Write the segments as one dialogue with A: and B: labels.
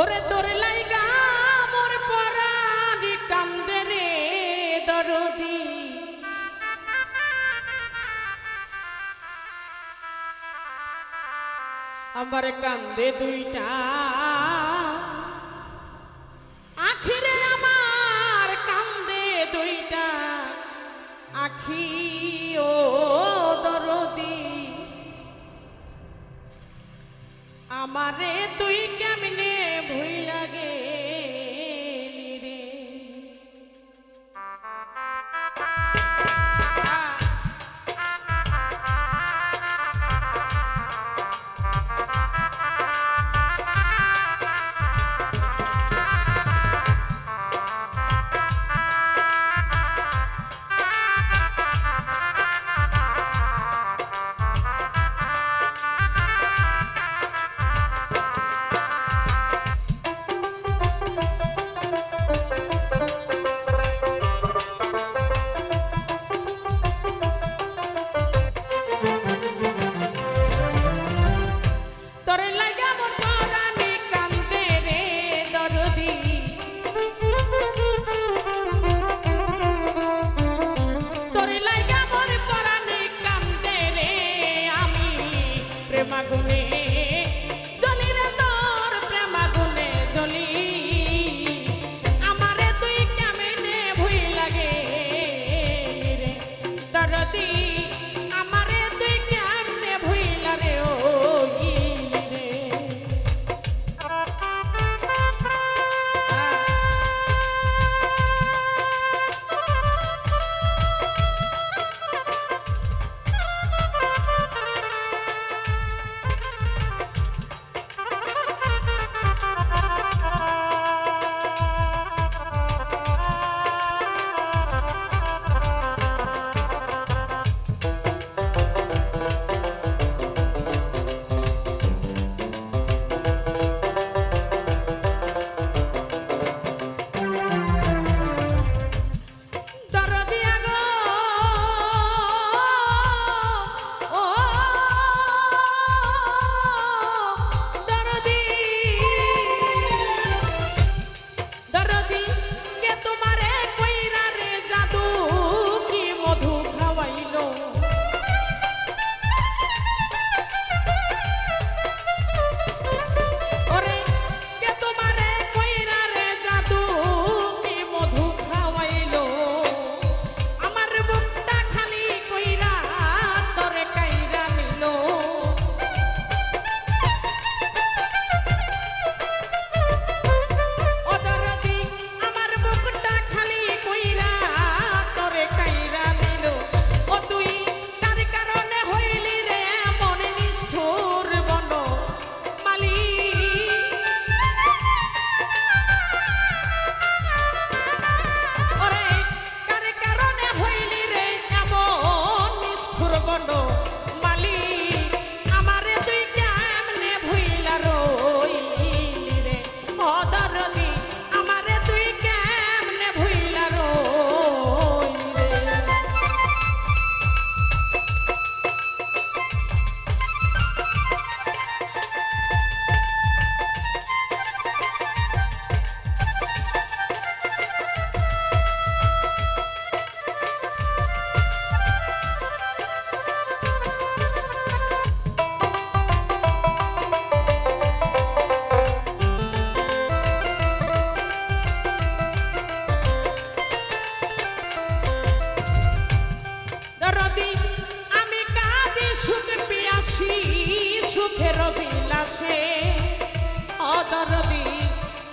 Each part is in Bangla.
A: ওরে তোর লাইগা মোর পরানি কান্দে রে দরদি। আমার কান্দে দুইটা। আখিরে আমার কান্দে দুইটা। আখি ও দরদি। আমারে তুই কেমনে হইলা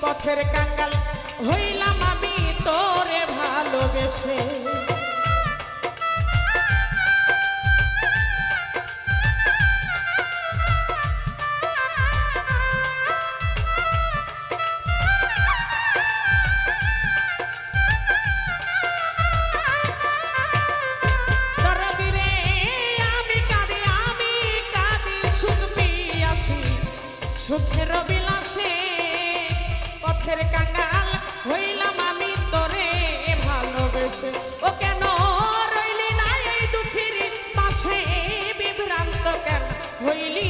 A: পথের কাঙ্গাল হইলাম আমি তোরে ভালোবেসে। সুখের রবি প্রেমের কাঙ্গাল, হইলাম আমি তোরে ভালোবেসে। ও কেন রইলি না এই দুঃখীর পাশে বিভ্রান্ত কেন? হইলি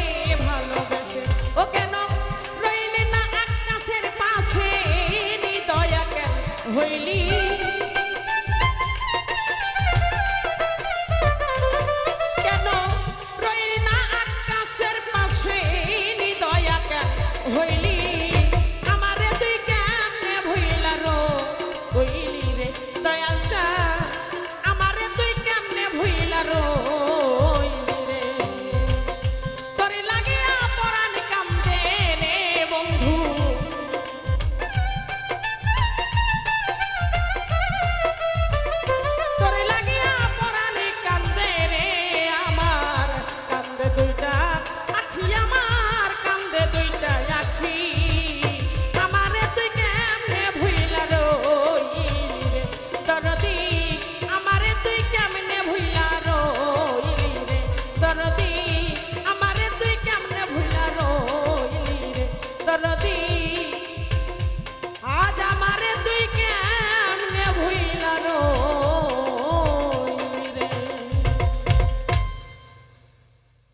A: feliz.